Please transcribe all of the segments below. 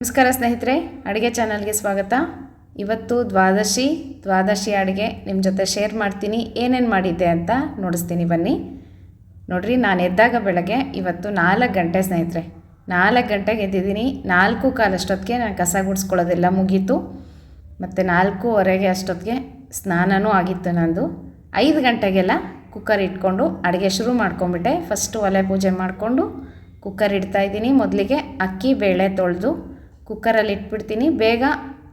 ನಮಸ್ಕಾರ ಸ್ನೇಹಿತರೆ, ಅಡುಗೆ ಚಾನಲ್ಗೆ ಸ್ವಾಗತ. ಇವತ್ತು ದ್ವಾದಶಿ ದ್ವಾದಶಿ ಅಡುಗೆ ನಿಮ್ಮ ಜೊತೆ ಶೇರ್ ಮಾಡ್ತೀನಿ, ಏನೇನು ಮಾಡಿದ್ದೆ ಅಂತ ನೋಡಿಸ್ತೀನಿ ಬನ್ನಿ. ನೋಡಿರಿ, ನಾನು ಎದ್ದಾಗ ಬೆಳಗ್ಗೆ ಇವತ್ತು ನಾಲ್ಕು ಗಂಟೆ ಸ್ನೇಹಿತರೆ. ನಾಲ್ಕು ಗಂಟೆಗೆ ಎದ್ದಿದ್ದೀನಿ, ನಾಲ್ಕು ಕಾಲಷ್ಟೊತ್ತಿಗೆ ನಾನು ಕಸ ಗುಡಿಸ್ಕೊಳ್ಳೋದೆಲ್ಲ ಮುಗೀತು. ಮತ್ತು ನಾಲ್ಕೂವರೆಗೆ ಅಷ್ಟೊತ್ತಿಗೆ ಸ್ನಾನನೂ ಆಗಿತ್ತು ನಂದು. ಐದು ಗಂಟೆಗೆಲ್ಲ ಕುಕ್ಕರ್ ಇಟ್ಕೊಂಡು ಅಡುಗೆ ಶುರು ಮಾಡ್ಕೊಂಬಿಟ್ಟೆ ಫಸ್ಟು ಒಲೆ ಪೂಜೆ ಮಾಡಿಕೊಂಡು ಕುಕ್ಕರ್ ಇಡ್ತಾ ಇದ್ದೀನಿ. ಮೊದಲಿಗೆ ಅಕ್ಕಿ, ಬೇಳೆ ತೊಳೆದು ಕುಕ್ಕರಲ್ಲಿ ಇಟ್ಬಿಡ್ತೀನಿ. ಬೇಗ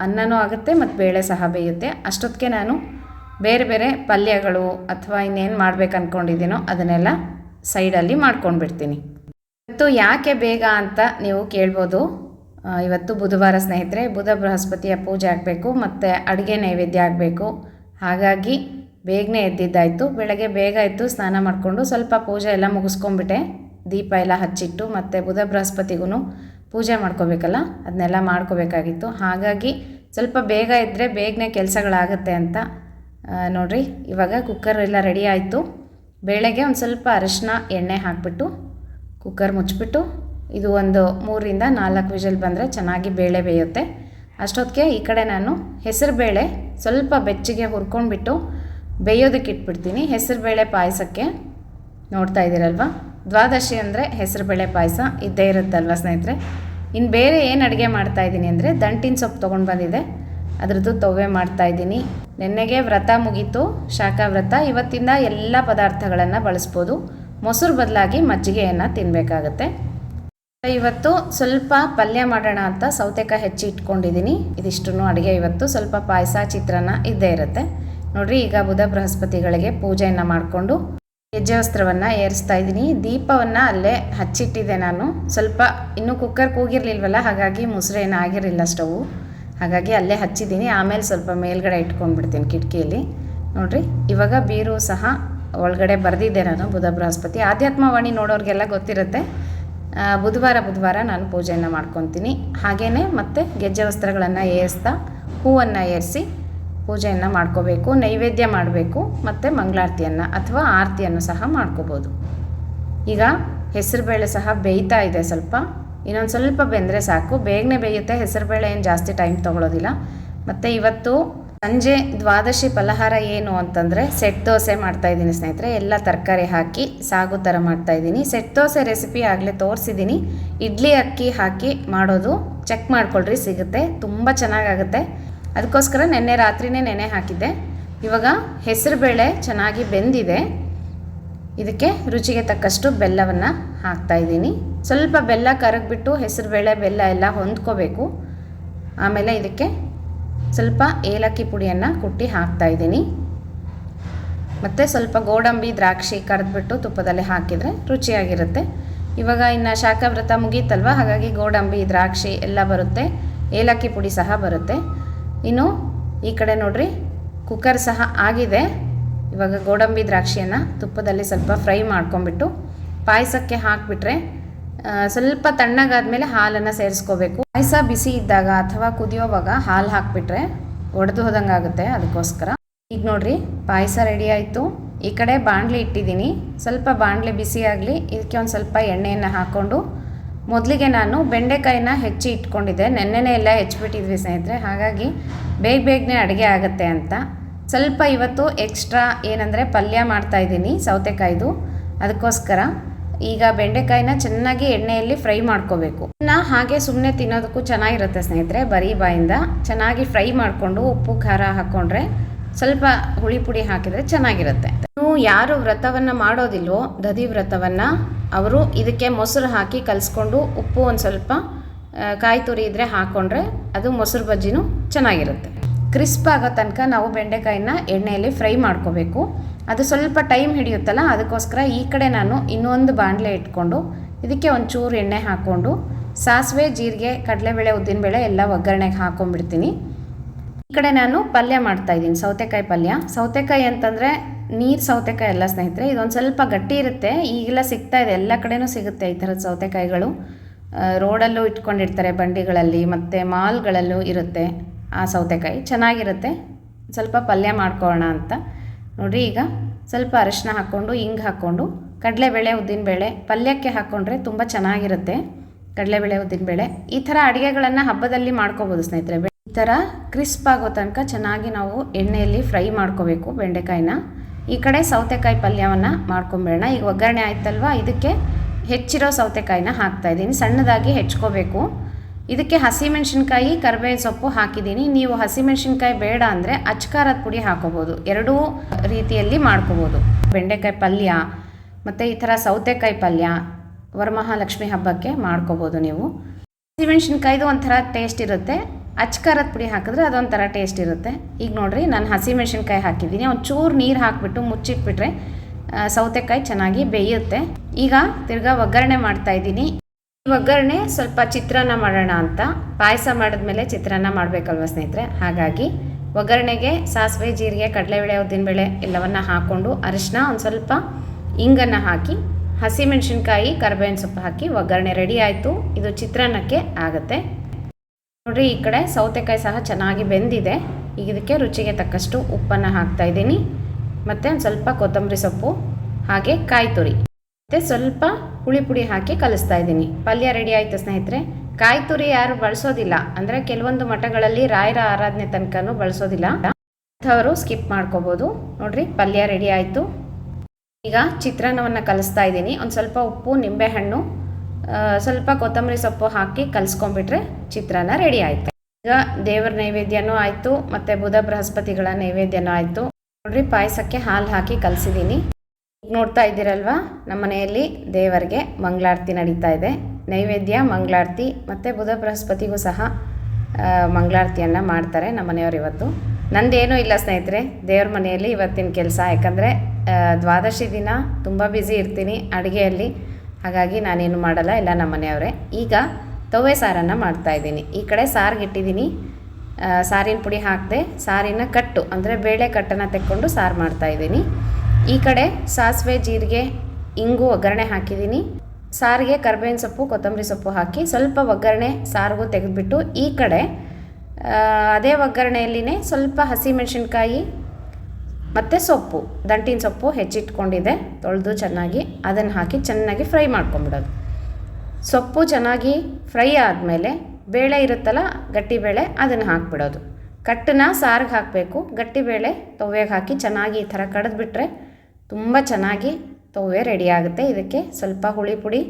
ಅನ್ನನೂ ಆಗುತ್ತೆ, ಮತ್ತು ಬೇಳೆ ಸಹ ಬೇಯುತ್ತೆ. ಅಷ್ಟೊತ್ತಿಗೆ ನಾನು ಬೇರೆ ಬೇರೆ ಪಲ್ಯಗಳು ಅಥವಾ ಇನ್ನೇನು ಮಾಡ್ಬೇಕು ಅಂದ್ಕೊಂಡಿದ್ದೀನೋ ಅದನ್ನೆಲ್ಲ ಸೈಡಲ್ಲಿ ಮಾಡ್ಕೊಂಡ್ಬಿಡ್ತೀನಿ. ಇವತ್ತು ಯಾಕೆ ಬೇಗ ಅಂತ ನೀವು ಕೇಳ್ಬೋದು. ಇವತ್ತು ಬುಧವಾರ ಸ್ನೇಹಿತರೆ, ಬುಧ ಬೃಹಸ್ಪತಿಯ ಪೂಜೆ ಆಗಬೇಕು, ಮತ್ತು ಅಡುಗೆ ನೈವೇದ್ಯ ಆಗಬೇಕು. ಹಾಗಾಗಿ ಬೇಗನೆ ಎದ್ದಿದ್ದಾಯಿತು. ಬೆಳಗ್ಗೆ ಬೇಗ ಎದ್ದು ಸ್ನಾನ ಮಾಡಿಕೊಂಡು ಸ್ವಲ್ಪ ಪೂಜೆ ಎಲ್ಲ ಮುಗಿಸ್ಕೊಂಬಿಟ್ಟೆ ದೀಪ ಎಲ್ಲ ಹಚ್ಚಿಟ್ಟು ಮತ್ತು ಬುಧ ಬೃಹಸ್ಪತಿಗೂ ಪೂಜೆ ಮಾಡ್ಕೋಬೇಕಲ್ಲ? ಅದನ್ನೆಲ್ಲ ಮಾಡ್ಕೋಬೇಕಾಗಿತ್ತು. ಹಾಗಾಗಿ ಸ್ವಲ್ಪ ಬೇಗ ಇದ್ದರೆ ಬೇಗನೆ ಕೆಲಸಗಳಾಗುತ್ತೆ ಅಂತ ನೋಡಿರಿ. ಇವಾಗ ಕುಕ್ಕರ್ ಎಲ್ಲ ರೆಡಿ ಆಯಿತು. ಬೇಳೆಗೆ ಒಂದು ಸ್ವಲ್ಪ ಅರಿಶಿನ ಎಣ್ಣೆ ಹಾಕಿಬಿಟ್ಟು ಕುಕ್ಕರ್ ಮುಚ್ಚಿಬಿಟ್ಟು ಇದು ಒಂದು ಮೂರಿಂದ ನಾಲ್ಕು ವಿಜಲ್ ಬಂದರೆ ಚೆನ್ನಾಗಿ ಬೇಳೆ ಬೇಯುತ್ತೆ. ಅಷ್ಟೊತ್ತಿಗೆ ಈ ಕಡೆ ನಾನು ಹೆಸರು ಬೇಳೆ ಸ್ವಲ್ಪ ಬೆಚ್ಚಗೆ ಹುರ್ಕೊಂಡ್ಬಿಟ್ಟು ಬೇಯೋದಕ್ಕೆ ಇಟ್ಬಿಡ್ತೀನಿ. ಹೆಸರು ಬೇಳೆ ಪಾಯಸಕ್ಕೆ ನೋಡ್ತಾ ಇದ್ದೀರಲ್ವ? ದ್ವಾದಶಿ ಅಂದರೆ ಹೆಸರುಬೇಳೆ ಪಾಯಸ, ಇದ್ದೇ ಇರುತ್ತಲ್ವ ಸ್ನೇಹಿತರೆ? ಇನ್ನು ಬೇರೆ ಏನು ಅಡುಗೆ ಮಾಡ್ತಾಯಿದ್ದೀನಿ ಅಂದರೆ ದಂಟಿನ ಸೊಪ್ಪು ತೊಗೊಂಡು ಬಂದಿದೆ. ಅದ್ರದ್ದು ತೊವೆ ಮಾಡ್ತಾಯಿದ್ದೀನಿ ನೆನ್ನೆಗೆ ವ್ರತ ಮುಗೀತು. ಶಾಖ ವ್ರತ. ಇವತ್ತಿಂದ ಎಲ್ಲ ಪದಾರ್ಥಗಳನ್ನು ಬಳಸ್ಬೋದು. ಮೊಸರು ಬದಲಾಗಿ ಮಜ್ಜಿಗೆಯನ್ನು ತಿನ್ನಬೇಕಾಗತ್ತೆ ಇವತ್ತು ಸ್ವಲ್ಪ ಪಲ್ಯ ಮಾಡೋಣ ಅಂತ ಸೌತೆಕಾಯಿ ಹೆಚ್ಚಿ ಇಟ್ಕೊಂಡಿದ್ದೀನಿ. ಇದಿಷ್ಟು ಅಡುಗೆ ಇವತ್ತು. ಸ್ವಲ್ಪ ಪಾಯಸ, ಚಿತ್ರಾನ್ನ ಇದ್ದೇ ಇರುತ್ತೆ. ನೋಡಿರಿ, ಈಗ ಬುಧ ಬೃಹಸ್ಪತಿಗಳಿಗೆ ಪೂಜೆಯನ್ನು ಮಾಡಿಕೊಂಡು ಹೆಜ್ಜೆ ವಸ್ತ್ರವನ್ನು ಏರಿಸ್ತಾ ಇದ್ದೀನಿ. ದೀಪವನ್ನು ಅಲ್ಲೇ ಹಚ್ಚಿಟ್ಟಿದ್ದೆ ನಾನು. ಸ್ವಲ್ಪ ಇನ್ನೂ ಕುಕ್ಕರ್ ಕೂಗಿರಲಿಲ್ವಲ್ಲ, ಹಾಗಾಗಿ ಮೊಸರು ಏನು ಆಗಿರಲಿಲ್ಲ ಸ್ಟವ್. ಹಾಗಾಗಿ ಅಲ್ಲೇ ಹಚ್ಚಿದ್ದೀನಿ. ಆಮೇಲೆ ಸ್ವಲ್ಪ ಮೇಲ್ಗಡೆ ಇಟ್ಕೊಂಡ್ಬಿಡ್ತೀನಿ ಕಿಟಕಿಯಲ್ಲಿ. ನೋಡಿರಿ, ಇವಾಗ ಬೀರು ಸಹ ಒಳಗಡೆ ಬರೆದಿದ್ದೆ ನಾನು ಬುಧ ಬೃಹಸ್ಪತಿ. ಆಧ್ಯಾತ್ಮವಾಣಿ ನೋಡೋರಿಗೆಲ್ಲ ಗೊತ್ತಿರುತ್ತೆ. ಬುಧವಾರ ಬುಧವಾರ ನಾನು ಪೂಜೆಯನ್ನು ಮಾಡ್ಕೊತೀನಿ. ಹಾಗೆಯೇ ಮತ್ತು ಗೆಜ್ಜೆ ವಸ್ತ್ರಗಳನ್ನು ಏರಿಸ್ತಾ ಹೂವನ್ನು ಏರಿಸಿ ಪೂಜೆಯನ್ನು ಮಾಡ್ಕೋಬೇಕು, ನೈವೇದ್ಯ ಮಾಡಬೇಕು, ಮತ್ತು ಮಂಗಳಾರತಿಯನ್ನು ಅಥವಾ ಆರತಿಯನ್ನು ಸಹ ಮಾಡ್ಕೋಬೋದು. ಈಗ ಹೆಸರುಬೇಳೆ ಸಹ ಬೇಯ್ತಾ ಇದೆ ಸ್ವಲ್ಪ. ಇನ್ನೊಂದು ಸ್ವಲ್ಪ ಬೆಂದರೆ ಸಾಕು. ಬೇಗನೆ ಬೇಯುತ್ತೆ. ಹೆಸರುಬೇಳೆ ಏನು ಜಾಸ್ತಿ ಟೈಮ್ ತೊಗೊಳೋದಿಲ್ಲ. ಮತ್ತು ಇವತ್ತು ಸಂಜೆ ದ್ವಾದಶಿ ಫಲಹಾರ ಏನು ಅಂತಂದರೆ ಸೆಟ್ ದೋಸೆ ಮಾಡ್ತಾಯಿದ್ದೀನಿ ಸ್ನೇಹಿತರೆ. ಎಲ್ಲ ತರಕಾರಿ ಹಾಕಿ ಸಾಗು ಥರ ಮಾಡ್ತಾಯಿದ್ದೀನಿ ಸೆಟ್ ದೋಸೆ ರೆಸಿಪಿ ಆಗಲೇ ತೋರಿಸಿದ್ದೀನಿ. ಇಡ್ಲಿ ಅಕ್ಕಿ ಹಾಕಿ ಮಾಡೋದು ಚೆಕ್ ಮಾಡ್ಕೊಳ್ರಿ, ಸಿಗುತ್ತೆ. ತುಂಬ ಚೆನ್ನಾಗಾಗುತ್ತೆ. ಅದಕ್ಕೋಸ್ಕರ ನೆನ್ನೆ ರಾತ್ರಿನೇ ನೆನೆ ಹಾಕಿದ್ದೆ. ಇವಾಗ ಹೆಸರುಬೇಳೆ ಚೆನ್ನಾಗಿ ಬೆಂದಿದೆ. ಇದಕ್ಕೆ ರುಚಿಗೆ ತಕ್ಕಷ್ಟು ಬೆಲ್ಲವನ್ನು ಹಾಕ್ತಾ ಇದ್ದೀನಿ. ಸ್ವಲ್ಪ ಬೆಲ್ಲ ಕರಗಿಬಿಟ್ಟು ಹೆಸರುಬೇಳೆ ಬೆಲ್ಲ ಎಲ್ಲ ಹೊಂದ್ಕೋಬೇಕು. ಆಮೇಲೆ ಇದಕ್ಕೆ ಸ್ವಲ್ಪ ಏಲಕ್ಕಿ ಪುಡಿಯನ್ನು ಕುಟ್ಟಿ ಹಾಕ್ತಾ ಇದ್ದೀನಿ. ಮತ್ತು ಸ್ವಲ್ಪ ಗೋಡಂಬಿ, ದ್ರಾಕ್ಷಿ ಕರೆದ್ಬಿಟ್ಟು ತುಪ್ಪದಲ್ಲಿ ಹಾಕಿದರೆ ರುಚಿಯಾಗಿರುತ್ತೆ. ಇವಾಗ ಇನ್ನು ಶಾಖವ್ರತ ಮುಗೀತಲ್ವ? ಹಾಗಾಗಿ ಗೋಡಂಬಿ, ದ್ರಾಕ್ಷಿ ಎಲ್ಲ ಬರುತ್ತೆ. ಏಲಕ್ಕಿ ಪುಡಿ ಸಹ ಬರುತ್ತೆ. ಇನ್ನು ಈ ಕಡೆ ನೋಡ್ರಿ ಕುಕ್ಕರ್ ಸಹ ಆಗಿದೆ. ಇವಾಗ ಗೋಡಂಬಿ ದ್ರಾಕ್ಷಿಯನ್ನು ತುಪ್ಪದಲ್ಲಿ ಸ್ವಲ್ಪ ಫ್ರೈ ಮಾಡ್ಕೊಂಬಿಟ್ಟು ಪಾಯಸಕ್ಕೆ ಹಾಕಿಬಿಟ್ರೆ ಸ್ವಲ್ಪ ತಣ್ಣಗಾದ್ಮೇಲೆ ಹಾಲನ್ನು ಸೇರಿಸ್ಕೋಬೇಕು. ಪಾಯಸ ಬಿಸಿ ಇದ್ದಾಗ ಅಥವಾ ಕುದಿಯೋವಾಗ ಹಾಲು ಹಾಕಿಬಿಟ್ರೆ ಒಡೆದು ಹೋದಂಗೆ ಆಗುತ್ತೆ ಅದಕ್ಕೋಸ್ಕರ. ಈಗ ನೋಡ್ರಿ, ಪಾಯಸ ರೆಡಿ ಆಯಿತು. ಈ ಕಡೆ ಬಾಣಲೆ ಇಟ್ಟಿದ್ದೀನಿ. ಸ್ವಲ್ಪ ಬಾಣಲೆ ಬಿಸಿ ಆಗಲಿ, ಇದಕ್ಕೆ ಒಂದು ಸ್ವಲ್ಪ ಎಣ್ಣೆಯನ್ನು ಹಾಕ್ಕೊಂಡು ಮೊದಲಿಗೆ ನಾನು ಬೆಂಡೆಕಾಯಿನ ಹೆಚ್ಚಿ ಇಟ್ಕೊಂಡಿದ್ದೆ. ನೆನ್ನೆನೇ ಎಲ್ಲ ಹೆಚ್ಚಿಬಿಟ್ಟಿದ್ವಿ ಸ್ನೇಹಿತರೆ. ಹಾಗಾಗಿ ಬೇಗ ಬೇಗನೆ ಅಡುಗೆ ಆಗುತ್ತೆ ಅಂತ. ಸ್ವಲ್ಪ ಇವತ್ತು ಎಕ್ಸ್ಟ್ರಾ ಏನಂದರೆ ಪಲ್ಯ ಮಾಡ್ತಾಯಿದ್ದೀನಿ ಸೌತೆಕಾಯ್ದು. ಅದಕ್ಕೋಸ್ಕರ ಈಗ ಬೆಂಡೆಕಾಯಿನ ಚೆನ್ನಾಗಿ ಎಣ್ಣೆಯಲ್ಲಿ ಫ್ರೈ ಮಾಡ್ಕೋಬೇಕು. ನಾ ಹಾಗೆ ಸುಮ್ಮನೆ ತಿನ್ನೋದಕ್ಕೂ ಚೆನ್ನಾಗಿರುತ್ತೆ ಸ್ನೇಹಿತರೆ ಬರೀ ಬಾಯಿಂದ. ಚೆನ್ನಾಗಿ ಫ್ರೈ ಮಾಡಿಕೊಂಡು ಉಪ್ಪು ಖಾರ ಹಾಕ್ಕೊಂಡ್ರೆ ಸ್ವಲ್ಪ ಹುಳಿ ಪುಡಿ ಹಾಕಿದರೆ ಚೆನ್ನಾಗಿರುತ್ತೆ. ಯಾರು ವ್ರತವನ್ನು ಮಾಡೋದಿಲ್ವೋ, ದಧಿ ವ್ರತವನ್ನು, ಅವರು ಇದಕ್ಕೆ ಮೊಸರು ಹಾಕಿ ಕಲಿಸ್ಕೊಂಡು ಉಪ್ಪು ಒಂದು ಸ್ವಲ್ಪ ಕಾಯಿ ತುರಿ ಇದ್ದರೆ ಹಾಕ್ಕೊಂಡ್ರೆ ಅದು ಮೊಸರು ಬಜ್ಜಿನೂ ಚೆನ್ನಾಗಿರುತ್ತೆ. ಕ್ರಿಸ್ಪ್ ಆಗೋ ತನಕ ನಾವು ಬೆಂಡೆಕಾಯಿನ ಎಣ್ಣೆಯಲ್ಲಿ ಫ್ರೈ ಮಾಡ್ಕೋಬೇಕು. ಅದು ಸ್ವಲ್ಪ ಟೈಮ್ ಹಿಡಿಯುತ್ತಲ್ಲ, ಅದಕ್ಕೋಸ್ಕರ ಈ ಕಡೆ ನಾನು ಇನ್ನೊಂದು ಬಾಣಲೆ ಇಟ್ಕೊಂಡು ಇದಕ್ಕೆ ಒಂಚೂರು ಎಣ್ಣೆ ಹಾಕ್ಕೊಂಡು ಸಾಸಿವೆ, ಜೀರಿಗೆ, ಕಡಲೆಬೇಳೆ, ಉದ್ದಿನಬೇಳೆ ಎಲ್ಲ ಒಗ್ಗರಣೆಗೆ ಹಾಕ್ಕೊಂಡ್ಬಿಡ್ತೀನಿ ಈ ಕಡೆ ನಾನು ಪಲ್ಯ ಮಾಡ್ತಾ ಇದ್ದೀನಿ, ಸೌತೆಕಾಯಿ ಪಲ್ಯ. ಸೌತೆಕಾಯಿ ಅಂತಂದರೆ ನೀರು ಸೌತೆಕಾಯಿ ಎಲ್ಲ ಸ್ನೇಹಿತರೆ, ಇದೊಂದು ಸ್ವಲ್ಪ ಗಟ್ಟಿ ಇರುತ್ತೆ. ಈಗೆಲ್ಲ ಸಿಗ್ತಾ ಇದೆ, ಎಲ್ಲ ಕಡೆನೂ ಸಿಗುತ್ತೆ ಈ ಥರದ ಸೌತೆಕಾಯಿಗಳು. ರೋಡಲ್ಲೂ ಇಟ್ಕೊಂಡಿರ್ತಾರೆ ಬಂಡಿಗಳಲ್ಲಿ, ಮತ್ತು ಮಾಲ್ಗಳಲ್ಲೂ ಇರುತ್ತೆ ಆ ಸೌತೆಕಾಯಿ. ಚೆನ್ನಾಗಿರುತ್ತೆ. ಸ್ವಲ್ಪ ಪಲ್ಯ ಮಾಡ್ಕೊಳ್ಳೋಣ ಅಂತ. ನೋಡಿರಿ, ಈಗ ಸ್ವಲ್ಪ ಅರಿಶಿನ ಹಾಕ್ಕೊಂಡು ಹಿಂಗೆ ಹಾಕ್ಕೊಂಡು, ಕಡಲೆಬೇಳೆ, ಉದ್ದಿನಬೇಳೆ, ಪಲ್ಯಕ್ಕೆ ಹಾಕ್ಕೊಂಡ್ರೆ ತುಂಬ ಚೆನ್ನಾಗಿರುತ್ತೆ. ಕಡಲೆಬೇಳೆ, ಉದ್ದಿನಬೇಳೆ. ಈ ಥರ ಅಡುಗೆಗಳನ್ನು ಹಬ್ಬದಲ್ಲಿ ಮಾಡ್ಕೋಬೋದು ಸ್ನೇಹಿತರೆ. ಈ ಥರ ಕ್ರಿಸ್ಪ್ ಆಗೋ ತನಕ ಚೆನ್ನಾಗಿ ನಾವು ಎಣ್ಣೆಯಲ್ಲಿ ಫ್ರೈ ಮಾಡ್ಕೋಬೇಕು ಬೆಂಡೆಕಾಯಿನ. ಈ ಕಡೆ ಸೌತೆಕಾಯಿ ಪಲ್ಯವನ್ನು ಮಾಡ್ಕೊಂಬಿಡೋಣ. ಈಗ ಒಗ್ಗರಣೆ ಆಯ್ತಲ್ವ? ಇದಕ್ಕೆ ಹೆಚ್ಚಿರೋ ಸೌತೆಕಾಯಿನ ಹಾಕ್ತಾ ಇದ್ದೀನಿ. ಸಣ್ಣದಾಗಿ ಹೆಚ್ಕೋಬೇಕು. ಇದಕ್ಕೆ ಹಸಿಮೆಣಸಿನ್ಕಾಯಿ, ಕರಿಬೇವಿನ ಸೊಪ್ಪು ಹಾಕಿದ್ದೀನಿ. ನೀವು ಹಸಿಮೆಣಸಿನ್ಕಾಯಿ ಬೇಡ ಅಂದರೆ ಅಚ್ಕಾರದ ಪುಡಿ ಹಾಕೋಬೋದು. ಎರಡೂ ರೀತಿಯಲ್ಲಿ ಮಾಡ್ಕೋಬೋದು. ಬೆಂಡೆಕಾಯಿ ಪಲ್ಯ ಮತ್ತು ಈ ಥರ ಸೌತೆಕಾಯಿ ಪಲ್ಯ, ವರಮಹಾಲಕ್ಷ್ಮಿ ಹಬ್ಬಕ್ಕೆ ಮಾಡ್ಕೋಬೋದು ನೀವು. ಹಸಿಮೆಣ್ಸಿನ್ಕಾಯ್ದು ಒಂಥರ ಟೇಸ್ಟ್ ಇರುತ್ತೆ. ಅಚ್ಕಾರದ ಪುಡಿ ಹಾಕಿದ್ರೆ ಅದೊಂಥರ ಟೇಸ್ಟ್ ಇರುತ್ತೆ. ಈಗ ನೋಡಿರಿ, ನಾನು ಹಸಿಮೆಣ್ಸಿನ್ಕಾಯಿ ಹಾಕಿದ್ದೀನಿ. ಚೂರು ನೀರು ಹಾಕಿಬಿಟ್ಟು ಮುಚ್ಚಿಟ್ಬಿಟ್ರೆ ಸೌತೆಕಾಯಿ ಚೆನ್ನಾಗಿ ಬೇಯುತ್ತೆ. ಈಗ ತಿರ್ಗಾ ಒಗ್ಗರಣೆ ಮಾಡ್ತಾ ಇದ್ದೀನಿ. ಈ ಒಗ್ಗರಣೆ ಸ್ವಲ್ಪ ಚಿತ್ರಾನ್ನ ಮಾಡೋಣ ಅಂತ. ಪಾಯಸ ಮಾಡಿದ್ಮೇಲೆ ಚಿತ್ರಾನ್ನ ಮಾಡಬೇಕಲ್ವ ಸ್ನೇಹಿತರೆ? ಹಾಗಾಗಿ ಒಗ್ಗರಣೆಗೆ ಸಾಸಿವೆ, ಜೀರಿಗೆ, ಕಡಲೆಬೇಳೆ, ಉದ್ದಿನಬೇಳೆ ಎಲ್ಲವನ್ನ ಹಾಕ್ಕೊಂಡು ಅರಿಶಿನ ಒಂದು ಸ್ವಲ್ಪ ಇಂಗನ್ನು ಹಾಕಿ, ಹಸಿಮೆಣಸಿನ್ಕಾಯಿ, ಕರ್ಬೇವಿನ ಸೊಪ್ಪು ಹಾಕಿ ಒಗ್ಗರಣೆ ರೆಡಿ ಆಯಿತು. ಇದು ಚಿತ್ರಾನ್ನಕ್ಕೆ ಆಗುತ್ತೆ. ನೋಡ್ರಿ, ಈ ಕಡೆ ಸೌತೆಕಾಯಿ ಸಹ ಚೆನ್ನಾಗಿ ಬೆಂದಿದೆ. ಈಗ ಇದಕ್ಕೆ ರುಚಿಗೆ ತಕ್ಕಷ್ಟು ಉಪ್ಪನ್ನು ಹಾಕ್ತಾ ಇದ್ದೀನಿ. ಮತ್ತು ಒಂದು ಸ್ವಲ್ಪ ಕೊತ್ತಂಬರಿ ಸೊಪ್ಪು, ಹಾಗೆ ಕಾಯಿ ತುರಿ. ಮತ್ತು ಸ್ವಲ್ಪ ಹುಳಿ ಪುಡಿ ಹಾಕಿ ಕಲಿಸ್ತಾ ಇದ್ದೀನಿ. ಪಲ್ಯ ರೆಡಿ ಆಯಿತು ಸ್ನೇಹಿತರೆ. ಕಾಯಿ ತುರಿ ಯಾರು ಬಳಸೋದಿಲ್ಲ. ಅಂದರೆ ಕೆಲವೊಂದು ಮಠಗಳಲ್ಲಿ ರಾಯರ ಆರಾಧನೆ ತನಕನೂ ಬಳಸೋದಿಲ್ಲ. ಅಂಥವರು ಸ್ಕಿಪ್ ಮಾಡ್ಕೋಬೋದು. ನೋಡ್ರಿ, ಪಲ್ಯ ರೆಡಿ ಆಯಿತು. ಈಗ ಚಿತ್ರಾನ್ನವನ್ನು ಕಲಿಸ್ತಾ ಇದ್ದೀನಿ. ಒಂದು ಸ್ವಲ್ಪ ಉಪ್ಪು, ನಿಂಬೆಹಣ್ಣು ಸ್ವಲ್ಪ ಕೊತ್ತಂಬರಿ ಸೊಪ್ಪು ಹಾಕಿ ಕಲಿಸ್ಕೊಂಡ್ಬಿಟ್ರೆ ಚಿತ್ರಾನ್ನ ರೆಡಿ ಆಯಿತು. ಈಗ ದೇವರ ನೈವೇದ್ಯನೂ ಆಯಿತು, ಮತ್ತು ಬುಧ ಬೃಹಸ್ಪತಿಗಳ ನೈವೇದ್ಯನೂ ಆಯಿತು. ನೋಡ್ರಿ, ಪಾಯಸಕ್ಕೆ ಹಾಲು ಹಾಕಿ ಕಲಸಿದ್ದೀನಿ ನೋಡ್ತಾ ಇದ್ದೀರಲ್ವಾ, ನಮ್ಮ ಮನೆಯಲ್ಲಿ ದೇವರಿಗೆ ಮಂಗಳಾರತಿ ನಡೀತಾ ಇದೆ. ನೈವೇದ್ಯ, ಮಂಗಳಾರತಿ, ಮತ್ತು ಬುಧ ಬೃಹಸ್ಪತಿಗೂ ಸಹ ಮಂಗಳಾರತಿಯನ್ನು ಮಾಡ್ತಾರೆ ನಮ್ಮ ಮನೆಯವರು ಇವತ್ತು. ನಂದೇನೂ ಇಲ್ಲ ಸ್ನೇಹಿತರೆ, ದೇವ್ರ ಮನೆಯಲ್ಲಿ ಇವತ್ತಿನ ಕೆಲಸ. ಯಾಕಂದರೆ ದ್ವಾದಶಿ ದಿನ, ತುಂಬ ಬ್ಯುಸಿ ಇರ್ತೀನಿ ಅಡುಗೆಯಲ್ಲಿ. ಹಾಗಾಗಿ ನಾನೇನು ಮಾಡಲ್ಲ, ಎಲ್ಲ ನಮ್ಮ ಮನೆಯವರೇ. ಈಗ ತವೆ ಸಾರನ್ನು ಮಾಡ್ತಾಯಿದ್ದೀನಿ ಈ ಕಡೆ ಸಾರಿಗೆ ಇಟ್ಟಿದ್ದೀನಿ. ಸಾರಿನ ಪುಡಿ ಹಾಕಿದೆ, ಸಾರಿನ ಕಟ್ಟು, ಅಂದರೆ ಬೇಳೆ ಕಟ್ಟನ್ನು ತೆಕ್ಕೊಂಡು ಸಾರು ಮಾಡ್ತಾಯಿದ್ದೀನಿ ಈ ಕಡೆ ಸಾಸಿವೆ, ಜೀರಿಗೆ, ಇಂಗು, ಒಗ್ಗರಣೆ ಹಾಕಿದ್ದೀನಿ. ಸಾರಿಗೆ ಕರ್ಬೇವಿನ ಸೊಪ್ಪು, ಕೊತ್ತಂಬರಿ ಸೊಪ್ಪು ಹಾಕಿ ಸ್ವಲ್ಪ ಒಗ್ಗರಣೆ ಸಾರಿಗೂ ತೆಗೆದುಬಿಟ್ಟು ಈ ಕಡೆ ಅದೇ ಒಗ್ಗರಣೆಯಲ್ಲಿನೇ ಸ್ವಲ್ಪ ಹಸಿಮೆಣಸಿನ್ಕಾಯಿ ಮತ್ತು ಸೊಪ್ಪು, ದಂಟಿನ ಸೊಪ್ಪು ಹೆಚ್ಚಿಟ್ಕೊಂಡಿದೆ, ತೊಳೆದು ಚೆನ್ನಾಗಿ ಅದನ್ನು ಹಾಕಿ ಚೆನ್ನಾಗಿ ಫ್ರೈ ಮಾಡ್ಕೊಂಬಿಡೋದು. ಸೊಪ್ಪು ಚೆನ್ನಾಗಿ ಫ್ರೈ ಆದಮೇಲೆ ಬೇಳೆ ಇರುತ್ತಲ್ಲ, ಗಟ್ಟಿ ಬೇಳೆ ಅದನ್ನು ಹಾಕ್ಬಿಡೋದು. ಕಟ್ಟನ್ನ ಸಾರಿಗೆ ಹಾಕಬೇಕು, ಗಟ್ಟಿ ಬೇಳೆ ತವ್ವೆಗೆ ಹಾಕಿ ಚೆನ್ನಾಗಿ ಈ ಥರ ಕಡಿದ್ಬಿಟ್ರೆ ತುಂಬ ಚೆನ್ನಾಗಿ ತೊವ್ವೆ ರೆಡಿ ಆಗುತ್ತೆ. ಇದಕ್ಕೆ ಸ್ವಲ್ಪ ಹುಳಿ ಪುಡಿ,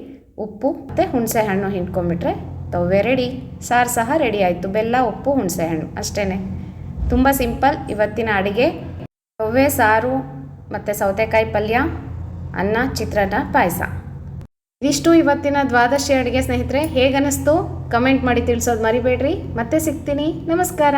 ಉಪ್ಪು ಮತ್ತು ಹುಣಸೆಹಣ್ಣು ಹಿಂಡ್ಕೊಂಬಿಟ್ರೆ ತೊವ್ವೆ ರೆಡಿ. ಸಾರು ಸಹ ರೆಡಿ ಆಯಿತು. ಬೆಲ್ಲ, ಉಪ್ಪು, ಹುಣಸೆ ಹಣ್ಣು ಅಷ್ಟೇ ತುಂಬ ಸಿಂಪಲ್. ಇವತ್ತಿನ ಅಡುಗೆ ರವೆ, ಸಾರು ಮತ್ತು ಸೌತೆಕಾಯಿ ಪಲ್ಯ, ಅನ್ನ, ಚಿತ್ರಾನ್ನ, ಪಾಯಸ. ಇದಿಷ್ಟು ಇವತ್ತಿನ ದ್ವಾದಶಿ ಅಡುಗೆ ಸ್ನೇಹಿತರೆ. ಹೇಗನ್ನಿಸ್ತು? ಕಮೆಂಟ್ ಮಾಡಿ ತಿಳಿಸೋದು ಮರಿಬೇಡ್ರಿ. ಮತ್ತೆ ಸಿಗ್ತೀನಿ. ನಮಸ್ಕಾರ.